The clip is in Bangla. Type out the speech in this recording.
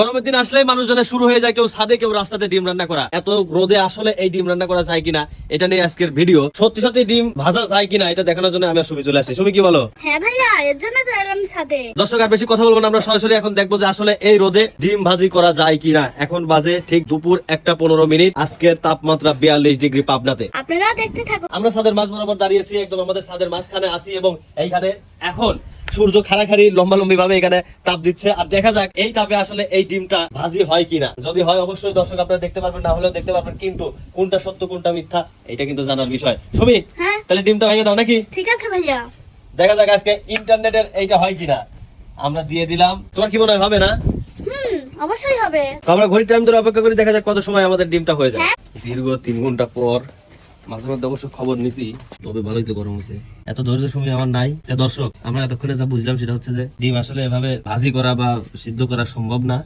গরমের দিন আসলেই মানুষজনের শুরু হয়ে যায় কেউ ছাদে কেউ রাস্তাতে ডিম রান্না করা। এত রোদে আসলে এই ডিম রান্না করা যায় কিনা এটা নিয়ে আজকের ভিডিও। সত্যি সত্যি ডিম ভাজা যায় কিনা এটা দেখানোর জন্য আমি সুমি চলে আসছি। সুমি কি বলো? হ্যাঁ ভাইয়া এর জন্য তো এলাম সাথে দর্শক আর বেশি কথা বলব না আমরা সরাসরি এখন দেখব যে আসলে এই রোদে ডিম ভাজি করা যায় কিনা। এখন বাজে ঠিক দুপুর একটা পনেরো মিনিট আজকের তাপমাত্রা বিয়াল্লিশ ডিগ্রি পাবনাতে। আপনারা দেখতে থাকুন। আমরা ছাদের মাঝ বরাবর দাঁড়িয়েছি একদম আমাদের ছাদের মাঝখানে আছি এবং এইখানে এখন সূর্য খাড়াখাড়ি লম্বা লম্বি ভাবে এখানে তাপ দিচ্ছে। আর দেখা যাক এই তাপে আসলে এই ডিমটা ভাজি হয় কিনা। যদি হয় অবশ্যই দর্শক আপনারা দেখতে পারবেন না হলেও দেখতে পারবেন কিন্তু কোনটা সত্য কোনটা মিথ্যা এটা কিন্তু জানার বিষয়। সুমি হ্যাঁ? তাহলে ডিমটা ভেঙে দাও নাকি? ঠিক আছে ভাইয়া। দেখা যাক আজকে ইন্টারনেটের এইটা হয় কিনা। আমরা দিয়ে দিলাম। তোমার কি মনে হয় হবে না? অবশ্যই হবে। আমরা ঘড়ি টাইম ধরে অপেক্ষা করি দেখা যাক কত সময় আমাদের ডিমটা হয়ে যায়। হ্যাঁ। দীর্ঘ তিন ঘণ্টা পর মাঝে মধ্যে অবশ্য খবর নিছি, তবে ভালোই তো গরম হয়েছে। এত ধৈর্য সময় আমার নাই। দর্শক, আমরা এতক্ষণে যা বুঝলাম সেটা হচ্ছে যে ডিম আসলে এভাবে ভাজি করা বা সিদ্ধ করা সম্ভব না।